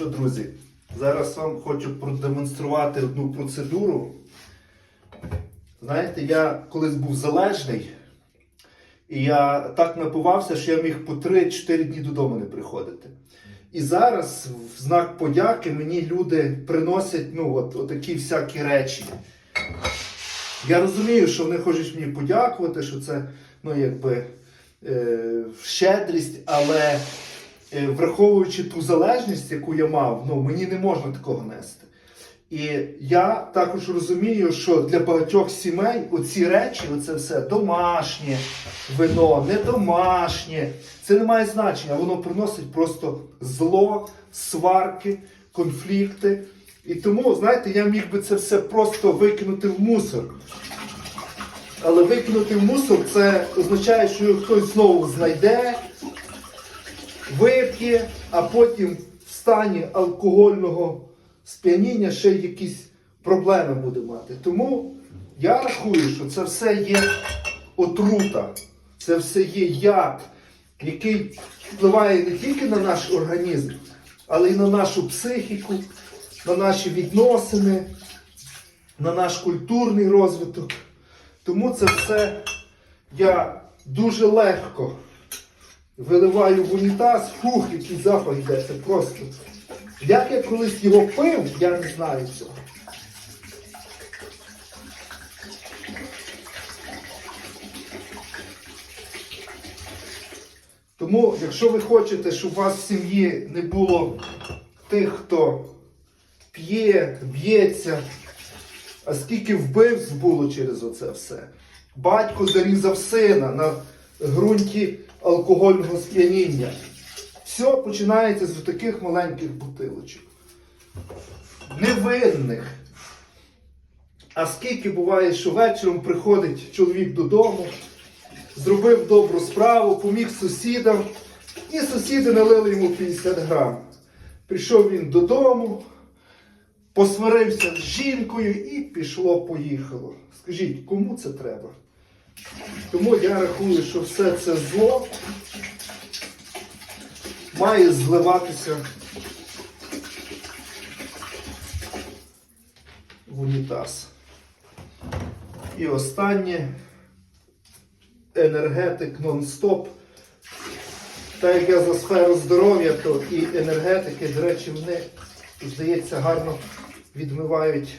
Що, друзі, зараз вам хочу продемонструвати одну процедуру. Знаєте, я колись був залежний, і я так напивався, що я міг по 3-4 дні додому не приходити. І зараз, в знак подяки, мені люди приносять ну, от, отакі всякі речі. Я розумію, що вони хочуть мені подякувати, що це ну, якби, е, щедрість, але враховуючи ту залежність, яку я мав, ну, мені не можна такого нести. І я також розумію, що для багатьох сімей оці речі, оце все домашнє вино, не домашнє, це не має значення, воно приносить просто зло, сварки, конфлікти. І тому, знаєте, я міг би це все просто викинути в мусор. Але викинути в мусор це означає, що його хтось знову знайде, вип'є, а потім в стані алкогольного сп'яніння ще якісь проблеми буде мати. Тому я рахую, що це все є отрута, це все є яд, який впливає не тільки на наш організм, але й на нашу психіку, на наші відносини, на наш культурний розвиток. Тому це все я дуже легко виливаю в унітаз, фух, який запах йде, це просто. Як я колись його пив, я не знаю цього. Тому, якщо ви хочете, щоб у вас в сім'ї не було тих, хто п'є, б'ється, а скільки вбивств було через оце все. Батько зарізав сина на ґрунті алкогольного сп'яніння. Все починається з таких маленьких бутилочок. Невинних. А скільки буває, що вечором приходить чоловік додому, зробив добру справу, поміг сусідам, і сусіди налили йому 50 грам. Прийшов він додому, посварився з жінкою і пішло-поїхало. Скажіть, кому це треба? Тому я рахую, що все це зло має зливатися в унітаз. І останнє енергетик нон-стоп. Так як я за сферу здоров'я, то і енергетики, до речі, вони, здається, гарно відмивають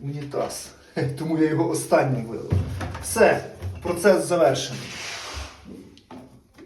унітаз. Тому я його останнім вилив. Все, процес завершений.